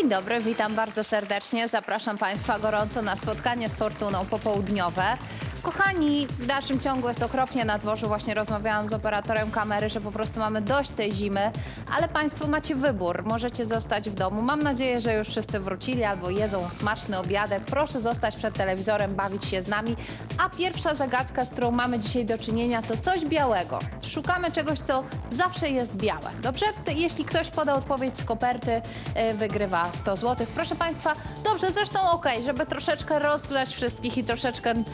Dzień dobry, witam bardzo serdecznie. Zapraszam Państwa gorąco na spotkanie z Fortuną popołudniowe. Kochani, w dalszym ciągu jest okropnie na dworzu. Właśnie rozmawiałam z operatorem kamery, że po prostu mamy dość tej zimy, ale Państwo macie wybór. Możecie zostać w domu. Mam nadzieję, że już wszyscy wrócili albo jedzą smaczny obiadek. Proszę zostać przed telewizorem, bawić się z nami. A pierwsza zagadka, z którą mamy dzisiaj do czynienia, to coś białego. Szukamy czegoś, co zawsze jest białe. Dobrze? Jeśli ktoś poda odpowiedź z koperty, y, wygrywa 100 zł. Proszę Państwa, dobrze, zresztą okej, żeby troszeczkę rozgrzać wszystkich i troszeczkę ym,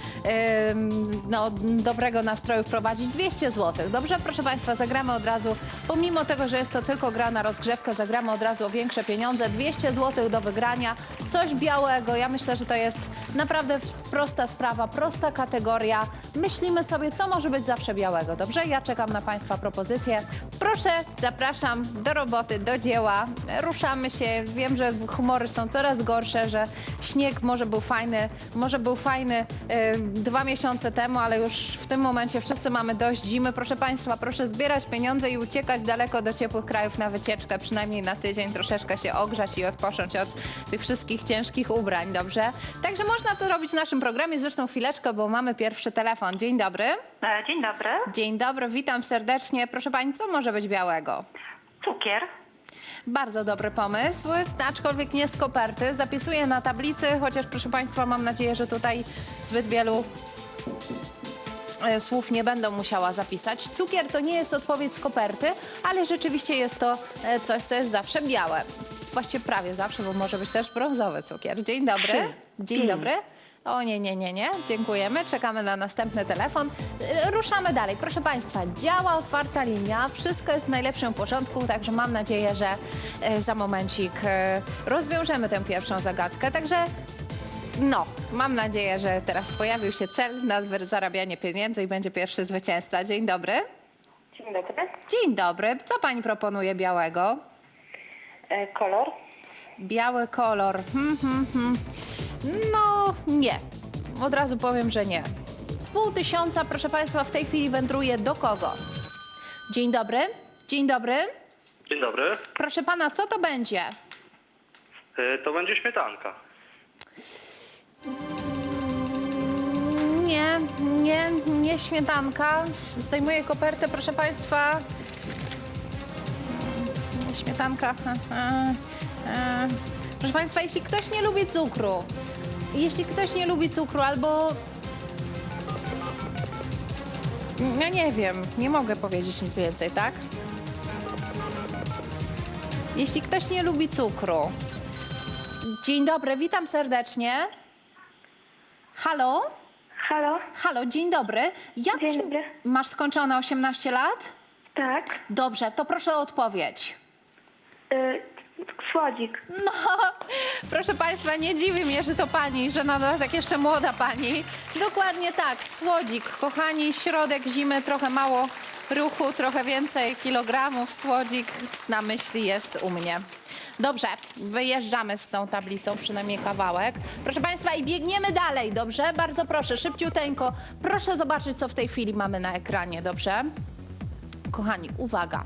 no, dobrego nastroju wprowadzić 200 zł. Dobrze? Proszę Państwa, zagramy od razu, pomimo tego, że jest to tylko gra na rozgrzewkę, zagramy od razu o większe pieniądze. 200 zł do wygrania, coś białego. Ja myślę, że to jest naprawdę prosta sprawa, prosta kategoria. Myślimy sobie, co może być zawsze białego. Dobrze? Ja czekam na Państwa propozycje. Proszę, zapraszam do roboty, do dzieła. Ruszamy się. Wiem, że humory są coraz gorsze, że śnieg może był fajny, może był fajny dwa miesiące temu, ale już w tym momencie wszyscy mamy dość zimy. Proszę Państwa, proszę zbierać pieniądze i uciekać daleko do ciepłych krajów na wycieczkę, przynajmniej na tydzień, troszeczkę się ogrzać i odpocząć od tych wszystkich ciężkich ubrań, dobrze? Także można to robić w naszym programie. Zresztą chwileczkę, bo mamy pierwszy telefon. Dzień dobry. E, Dzień dobry. Dzień dobry, witam serdecznie. Proszę Pani, co może być białego? Cukier. Bardzo dobry pomysł, aczkolwiek nie z koperty. Zapisuję na tablicy, chociaż proszę Państwa, mam nadzieję, że tutaj zbyt wielu e, słów nie będę musiała zapisać. Cukier to nie jest odpowiedź z koperty, ale rzeczywiście jest to e, coś, co jest zawsze białe. Właściwie prawie zawsze, bo może być też brązowy cukier. Dzień dobry. Dzień Dzień. dobry. O nie, nie, nie, nie. Dziękujemy. Czekamy na następny telefon. E, Ruszamy dalej. Proszę Państwa, działa otwarta linia. Wszystko jest w najlepszym porządku, także mam nadzieję, że e, za momencik e, rozwiążemy tę pierwszą zagadkę. Także no, mam nadzieję, że teraz pojawił się cel na zarabianie pieniędzy i będzie pierwszy zwycięzca. Dzień dobry. Dzień dobry. Dzień dobry. Co Pani proponuje białego? E, Kolor. Biały kolor. Hmm, hmm, hmm. No, nie. Od razu powiem, że nie. Pół tysiąca, proszę Państwa, w tej chwili wędruje do kogo? Dzień dobry. Dzień dobry. Dzień dobry. Proszę Pana, co to będzie? Y, To będzie śmietanka. Nie, nie, nie śmietanka. Zdejmuję kopertę, proszę Państwa. Śmietanka. Proszę Państwa, jeśli ktoś nie lubi cukru, jeśli ktoś nie lubi cukru albo. Ja nie wiem, nie mogę powiedzieć nic więcej, tak? Jeśli ktoś nie lubi cukru. Dzień dobry, witam serdecznie. Halo? Halo. Halo, dzień dobry. Jak Dzień przy- dobry. Masz skończone 18 lat? Tak. Dobrze, to proszę o odpowiedź. E, Słodzik. No, proszę Państwa, nie dziwi mnie, że to pani, że na dodatek jeszcze młoda pani. Dokładnie tak, słodzik. Kochani, środek zimy, trochę mało ruchu, trochę więcej kilogramów. Słodzik na myśli jest u mnie. Dobrze, wyjeżdżamy z tą tablicą, przynajmniej kawałek. Proszę Państwa, i biegniemy dalej, dobrze? Bardzo proszę, szybciuteńko. Proszę zobaczyć, co w tej chwili mamy na ekranie, dobrze? Kochani, uwaga.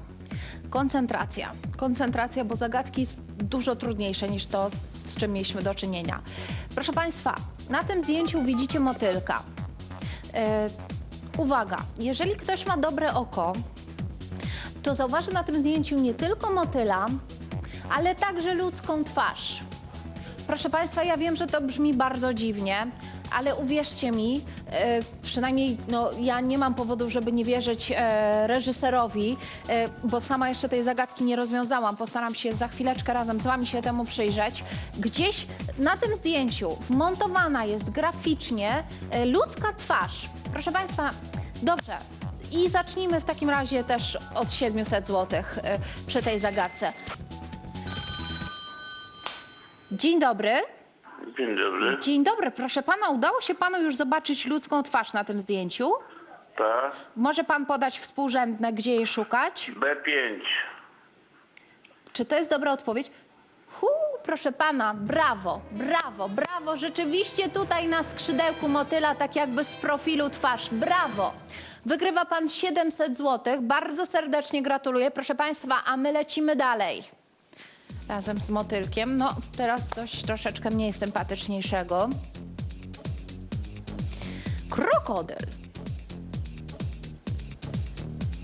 Koncentracja. Koncentracja, bo zagadki dużo trudniejsze niż to, z czym mieliśmy do czynienia. Proszę Państwa, na tym zdjęciu widzicie motylka. Uwaga, jeżeli ktoś ma dobre oko, to zauważy na tym zdjęciu nie tylko motyla, ale także ludzką twarz. Proszę Państwa, ja wiem, że to brzmi bardzo dziwnie, ale uwierzcie mi, e, przynajmniej no, ja nie mam powodów, żeby nie wierzyć e, reżyserowi, e, bo sama jeszcze tej zagadki nie rozwiązałam. Postaram się za chwileczkę razem z Wami się temu przyjrzeć. Gdzieś na tym zdjęciu wmontowana jest graficznie e, ludzka twarz. Proszę Państwa, dobrze. I zacznijmy w takim razie też od 700 zł e, przy tej zagadce. Dzień dobry. Dzień dobry. Dzień dobry, proszę pana, udało się panu już zobaczyć ludzką twarz na tym zdjęciu? Tak. Może pan podać współrzędne, gdzie jej szukać? B5. Czy to jest dobra odpowiedź? Hu, proszę pana, brawo, brawo, brawo. Rzeczywiście tutaj na skrzydełku motyla, tak jakby z profilu twarz. Brawo. Wygrywa pan 700 zł. Bardzo serdecznie gratuluję. Proszę państwa, a my lecimy dalej. Razem z motylkiem. No, teraz coś troszeczkę mniej sympatyczniejszego. Krokodyl.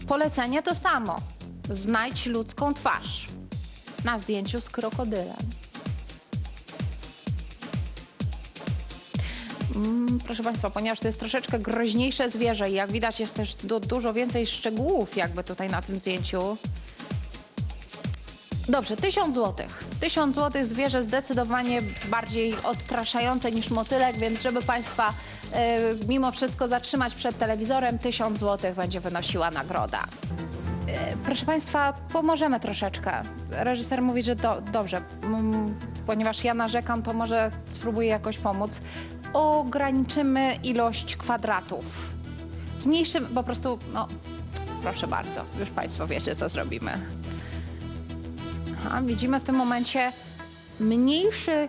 Polecenie to samo. Znajdź ludzką twarz na zdjęciu z krokodylem. Mm, proszę Państwa, ponieważ to jest troszeczkę groźniejsze zwierzę i jak widać jest też du- dużo więcej szczegółów jakby tutaj na tym zdjęciu. Dobrze, 1000 złotych. 1000 złotych zwierzę zdecydowanie bardziej odstraszające niż motylek, więc żeby Państwa e, mimo wszystko zatrzymać przed telewizorem, 1000 złotych będzie wynosiła nagroda. E, Proszę Państwa, pomożemy troszeczkę. Reżyser mówi, że do, dobrze, ponieważ ja narzekam, to może spróbuję jakoś pomóc. Ograniczymy ilość kwadratów. Zmniejszymy, po prostu, no, proszę bardzo, już Państwo wiecie, co zrobimy. Aha, widzimy w tym momencie mniejszy e,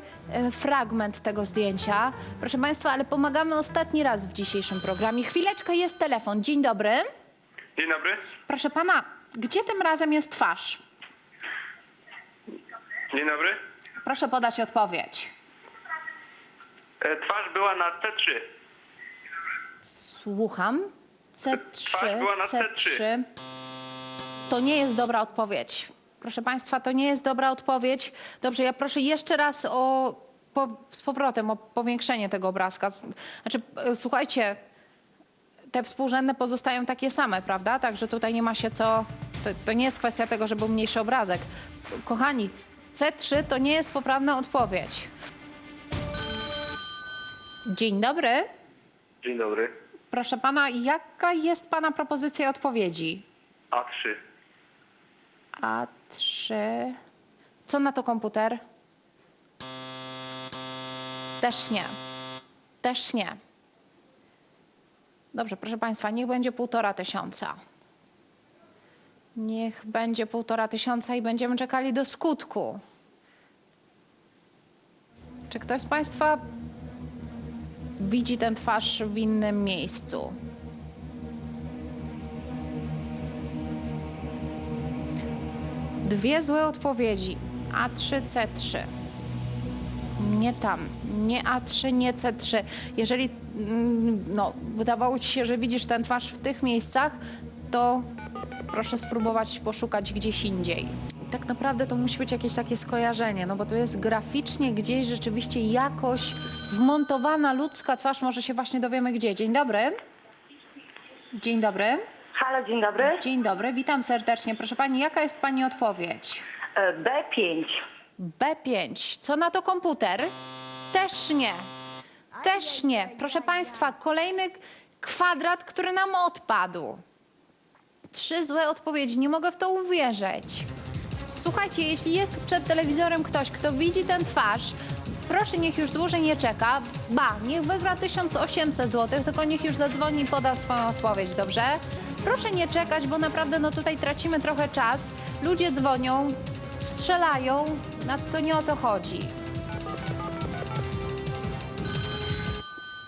fragment tego zdjęcia. Proszę Państwa, ale pomagamy ostatni raz w dzisiejszym programie. Chwileczkę jest telefon. Dzień dobry. Dzień dobry. Proszę pana, gdzie tym razem jest twarz? Dzień dobry. Proszę podać odpowiedź. E, twarz była na C3. Słucham. C3, Twarz była na C3. To nie jest dobra odpowiedź. Proszę Państwa, to nie jest dobra odpowiedź. Dobrze, ja proszę jeszcze raz o po, z powrotem o powiększenie tego obrazka. Znaczy, e, słuchajcie, te współrzędne pozostają takie same, prawda? Także tutaj nie ma się co. To, to nie jest kwestia tego, że był mniejszy obrazek. Kochani, C3 to nie jest poprawna odpowiedź. Dzień dobry. Dzień dobry. Proszę pana, jaka jest pana propozycja odpowiedzi? A3. A3. Co na to komputer? Też nie. Też nie. Dobrze, proszę państwa, niech będzie półtora tysiąca. Niech będzie półtora tysiąca i będziemy czekali do skutku. Czy ktoś z państwa widzi tę twarz w innym miejscu? Dwie złe odpowiedzi. A3, C3. Nie tam. Nie A3, nie C3. Jeżeli mm, no, wydawało ci się, że widzisz tę twarz w tych miejscach, to proszę spróbować poszukać gdzieś indziej. Tak naprawdę to musi być jakieś takie skojarzenie, no bo to jest graficznie gdzieś rzeczywiście jakoś wmontowana ludzka twarz, może się właśnie dowiemy gdzie. Dzień dobry. Dzień dobry. Halo, dzień dobry. Dzień dobry, witam serdecznie. Proszę pani, jaka jest pani odpowiedź? E, B5. B5. Co na to komputer? Też nie. Też nie. Proszę państwa, kolejny kwadrat, który nam odpadł. Trzy złe odpowiedzi. Nie mogę w to uwierzyć. Słuchajcie, jeśli jest przed telewizorem ktoś, kto widzi tę twarz, proszę niech już dłużej nie czeka. Ba, niech wygra 1800 zł, tylko niech już zadzwoni i poda swoją odpowiedź, dobrze? Proszę nie czekać, bo naprawdę no tutaj tracimy trochę czas. Ludzie dzwonią, strzelają, na to nie o to chodzi.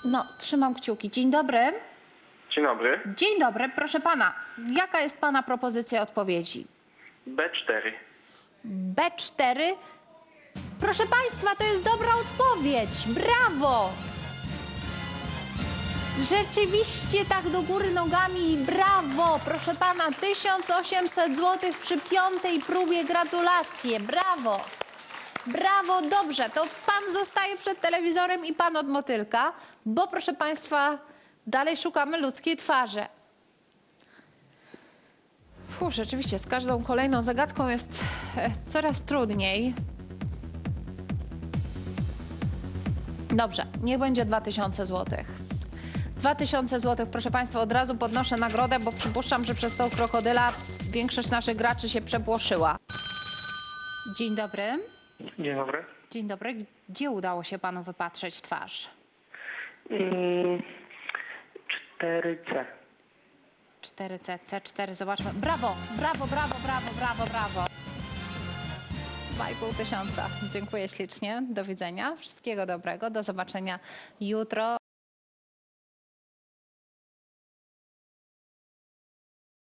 No, trzymam kciuki. Dzień dobry. Dzień dobry. Dzień dobry, proszę pana. Jaka jest pana propozycja odpowiedzi? B4. B4. Proszę Państwa, to jest dobra odpowiedź. Brawo! Rzeczywiście tak do góry nogami. Brawo! Proszę Pana, 1800 zł przy piątej próbie. Gratulacje. Brawo! Brawo, dobrze. To Pan zostaje przed telewizorem i Pan od motylka, bo proszę Państwa, dalej szukamy ludzkiej twarzy. Fu, rzeczywiście, z każdą kolejną zagadką jest e, coraz trudniej. Dobrze, niech będzie 2000 zł. 2000 zł, proszę Państwa, od razu podnoszę nagrodę, bo przypuszczam, że przez tą krokodyla większość naszych graczy się przepłoszyła. Dzień dobry. Dzień dobry. Dzień dobry. Gdzie udało się Panu wypatrzeć twarz? Mm, 4C. 4C, C4, zobaczmy. Brawo, brawo, brawo, brawo, brawo, brawo. 2,5 tysiąca. Dziękuję ślicznie. Do widzenia. Wszystkiego dobrego. Do zobaczenia jutro.